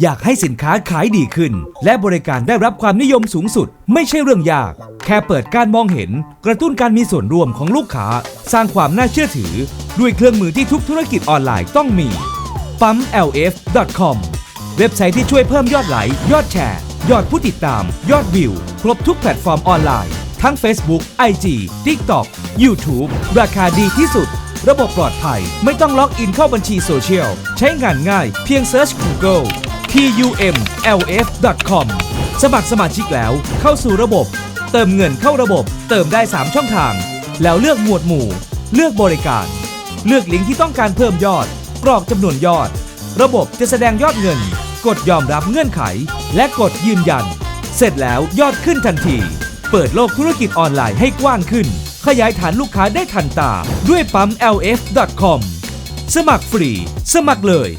อยากให้สินค้าขายดีขึ้น และบริการได้รับความนิยมสูงสุด ไม่ใช่เรื่องยาก แค่เปิดการมองเห็น กระตุ้นการมีส่วนร่วมของลูกค้า สร้างความน่าเชื่อถือ ด้วยเครื่องมือที่ทุกธุรกิจออนไลน์ต้องมีปั๊ม lf.com เว็บไซต์ที่ช่วยเพิ่มยอดไลค์ยอดแชร์ ยอดผู้ติดตาม ยอดวิว ครบทุกแพลตฟอร์มออนไลน์ ทั้ง Facebook, IG, TikTok, YouTube ราคาดีที่สุด ระบบปลอดภัย ไม่ต้องล็อกอินเข้าบัญชีโซเชียล ใช้งานง่ายเพียงเซิร์ช Google pumlf.com สมัครสมาชิกแล้วเข้าสู่ระบบ เติมเงินเข้าระบบ เติมได้ 3 ช่องทาง แล้วเลือกหมวดหมู่ เลือกบริการ เลือกลิงก์ที่ต้องการเพิ่มยอด กรอกจำนวนยอด ระบบจะแสดงยอดเงิน กดยอมรับเงื่อนไข และกดยืนยัน เสร็จแล้วยอดขึ้นทันที เปิดโลกธุรกิจออนไลน์ให้กว้างขึ้น ขยายฐานลูกค้าได้ทันตา ด้วยปั๊ม lf.com สมัครฟรี สมัครเลย